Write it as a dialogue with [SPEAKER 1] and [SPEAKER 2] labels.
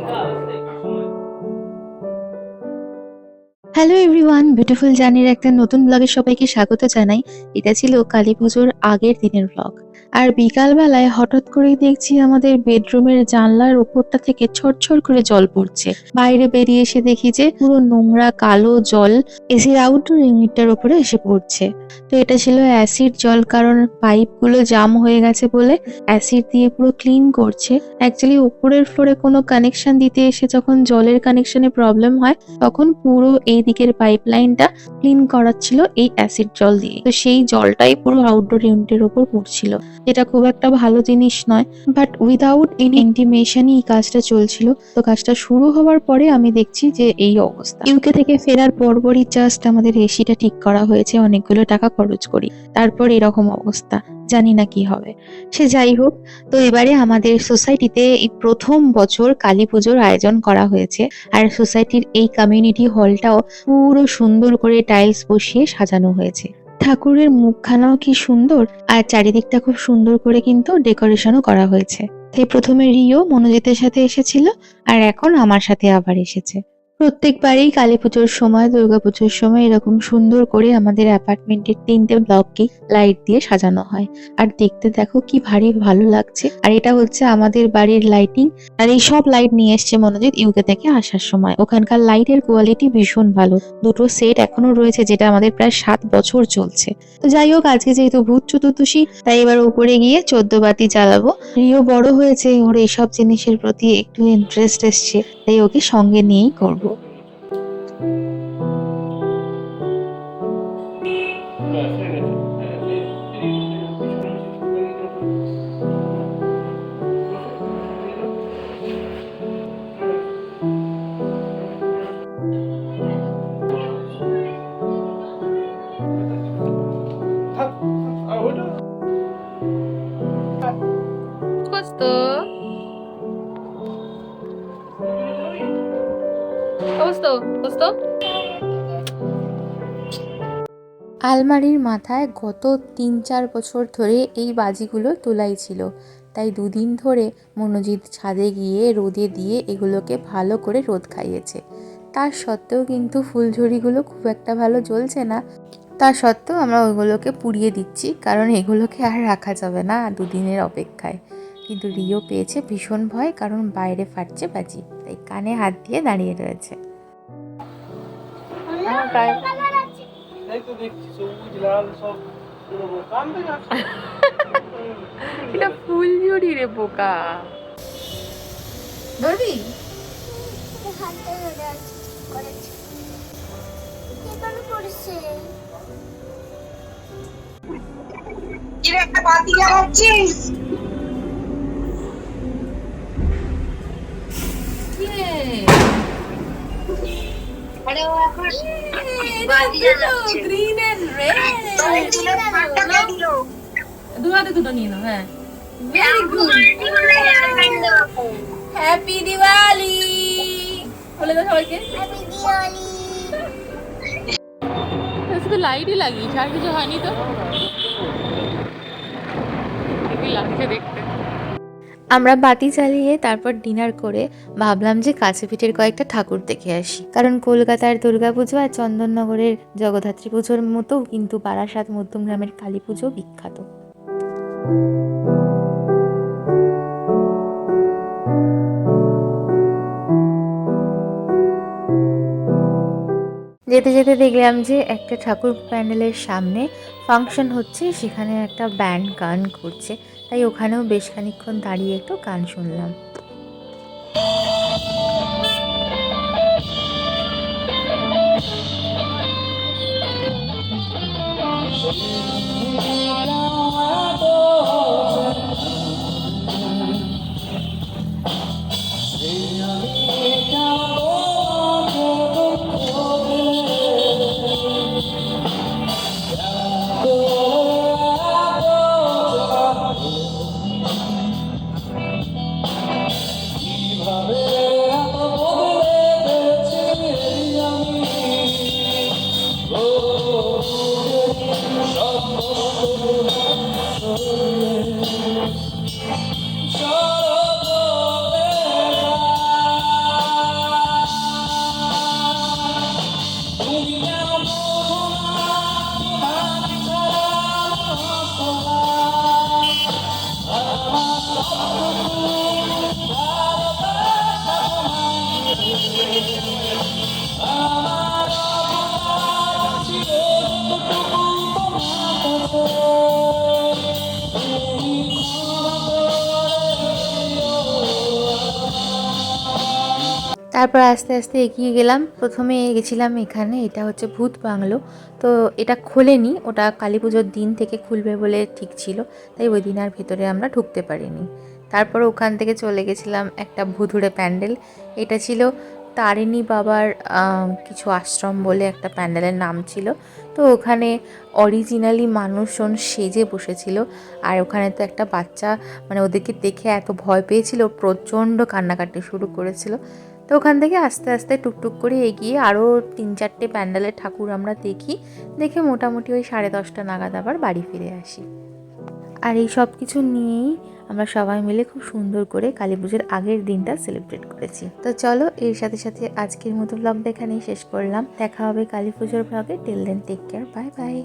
[SPEAKER 1] そですね。হ্যালো everyone beautiful জার্নির একটা নতুন ব্লগে সবাইকে স্বাগত জানাই। এটা ছিল কালী পুজোর আগের দিনের ব্লগ আর বিকালবেলায় হঠাৎ করেই দেখছি আমাদের বেডরুমের জানলার ওপরটা থেকে ছড়ছড় করে জল পড়ছে। বাইরে বেরিয়ে এসে দেখি যে পুরো নোংরা কালো জল এসির আউটডোর ইউনিটটার ওপরে এসে পড়ছে। তো এটা ছিল অ্যাসিড জল কারণ পাইপগুলো জাম হয়ে গেছে বলে অ্যাসিড দিয়ে পুরো ক্লিন করছে। অ্যাকচুয়ালি উপরের ফ্লোরে কোনো কানেকশন দিতে এসে যখন জলের কানেকশনে প্রবলেম হয়, তখন পুরো এই দিকের পাইপ লাইনটা ক্লিন করাচ্ছিল এই অ্যাসিড জল দিয়ে। তো সেই জলটাই পুরো আউটডোর ইউনিটের ওপর পড়ছিল। যেটা খুব একটা ভালো জিনিস নয় বাট উইদাউট এনি ইন্টিমেশনই এই কাজটা চলছিল। তো কাজটা শুরু হওয়ার পরে আমি দেখছি যে এই অবস্থা। ইউকে থেকে ফেরার পরপরই জাস্ট আমাদের এসিটা ঠিক করা হয়েছে, অনেকগুলো টাকা খরচ করি। তারপর এরকম অবস্থা। জানি না কি হবে। সে যাই হোক, তো এবারে আমাদের সোসাইটিতে এই প্রথম বছর কালী পুজোর আয়োজন করা হয়েছে। আর সোসাইটির এই কমিউনিটি হলটাও পুরো সুন্দর করে টাইলস বসিয়ে সাজানো হয়েছে। ঠাকুরের মুখখানাও কি সুন্দর? আর চারিদিকটা খুব সুন্দর করে কিন্তু ডেকোরেশনও করা হয়েছে। তাই প্রথমে রিও মনোজিতের সাথে এসেছিল, আর এখন আমার সাথে আবার এসেছে। প্রত্যেকবারই কালী পুজোর সময় দুর্গাপুজোর সময় এরকম সুন্দর করে আমাদের অ্যাপার্টমেন্টের তিনটে ব্লককে লাইট দিয়ে সাজানো হয়। আর দেখতে দেখো কি ভারী ভালো লাগছে। আর এটা হচ্ছে আমাদের বাড়ির লাইটিং আর এই সব লাইট নিয়ে এসছে মনোজিৎ ইউকে থেকে আসার সময়। ওখানকার লাইটের কোয়ালিটি ভীষণ ভালো। দুটো সেট এখনও রয়েছে যেটা আমাদের প্রায় সাত বছর চলছে। তো যাই হোক, আজকে যেহেতু ভূত চতুর্দশী, তাই এবার উপরে গিয়ে চোদ্দ বাতি জ্বালাবো। রিও বড় হয়েছে, ওর এইসব জিনিসের প্রতি একটু ইন্টারেস্ট এসছে, তাই ওকে সঙ্গে নিয়েই করব।
[SPEAKER 2] 对，谢谢你。
[SPEAKER 1] আলমারির মাথায় গত তিন চার বছর ধরে এই বাজিগুলো তোলাই ছিল। তাই দুদিন ধরে মনোজিৎ ছাদে গিয়ে রোদে দিয়ে এগুলোকে ভালো করে রোদ খাইয়েছে। তার সত্ত্বেও কিন্তু ফুলঝুরিগুলো খুব একটা ভালো জ্বলছে না। তা সত্ত্বেও আমরা ওইগুলোকে পুড়িয়ে দিচ্ছি, কারণ এগুলোকে আর রাখা যাবে না দুদিনের অপেক্ষায়। কিন্তু রিও পেয়েছে ভীষণ ভয় কারণ বাইরে ফাটছে বাজি তাই কানে হাত দিয়ে দাঁড়িয়ে রয়েছে।
[SPEAKER 3] কান্দে যাচ্ছে।
[SPEAKER 2] এটা ফুলঝুরি রে বোকা। ধরবি?
[SPEAKER 4] একটা বাতি জ্বালাচ্ছিস আরে ও এখন বাতি জ্বালাচ্ছে
[SPEAKER 2] গ্রিন এন্ড রেড
[SPEAKER 4] তোরে দিল ফাটটা কে দিল
[SPEAKER 2] দু হাতে দুটো নিয়ে নাও হ্যাঁ
[SPEAKER 4] ভেরি গুড
[SPEAKER 2] হ্যাপি দিওয়ালি বলে দাও সবাইকে
[SPEAKER 5] হ্যাপি দিওয়ালি
[SPEAKER 2] শুধু লাইটই লাগিয়েছে আর কিছু হয়নি তো লাগছে দেখতে
[SPEAKER 1] আমরা বাতি চালিয়ে তারপর ডিনার করে ভাবলাম যে কাছে পিঠের কয়েকটা ঠাকুর দেখে আসি। কারণ কলকাতার দুর্গাপুজো আর চন্দননগরের জগদ্ধাত্রী পুজোর মতো কিন্তু বারাসাত মধ্যমগ্রামের কালী পুজো বিখ্যাত। যেতে যেতে দেখলাম যে একটা ঠাকুর প্যান্ডেলের সামনে ফাংশন হচ্ছে, সেখানে একটা ব্যান্ড গান করছে তাই ওখানেও বেশ খানিক্ষণ দাঁড়িয়ে একটু গান শুনলাম Thank you. তারপর আস্তে আস্তে এগিয়ে গেলাম। প্রথমে গেছিলাম এখানে, এটা হচ্ছে ভূত বাংলো। তো এটা খোলেনি, ওটা কালী পুজোর দিন থেকে খুলবে বলে ঠিক ছিল, তাই ওই দিন আর ভেতরে আমরা ঢুকতে পারিনি। তারপর ওখান থেকে চলে গেছিলাম একটা ভুধুরে প্যান্ডেল, এটা ছিল তারিণী বাবার কিছু আশ্রম বলে একটা প্যান্ডেলের নাম ছিল। তো ওখানে অরিজিনালি মানুষজন সেজে বসেছিল। আর ওখানে তো একটা বাচ্চা মানে ওদেরকে দেখে এত ভয় পেয়েছিল, প্রচণ্ড কান্নাকাটি শুরু করেছিল। তো ওখান থেকে আস্তে আস্তে টুকটুক করে এগিয়ে আরও তিন চারটে প্যান্ডেলের ঠাকুর আমরা দেখি। দেখে মোটামুটি ওই সাড়ে দশটা নাগাদ আবার বাড়ি ফিরে আসি। আর এই সব কিছু নিয়েই আমরা সবাই মিলে খুব সুন্দর করে কালী পুজোর আগের দিনটা সেলিব্রেট করেছি। তো চলো, এর সাথে সাথে আজকের মতো ব্লগটা এখানেই শেষ করলাম। দেখা হবে কালী পুজোর ব্লগে till then take care bye bye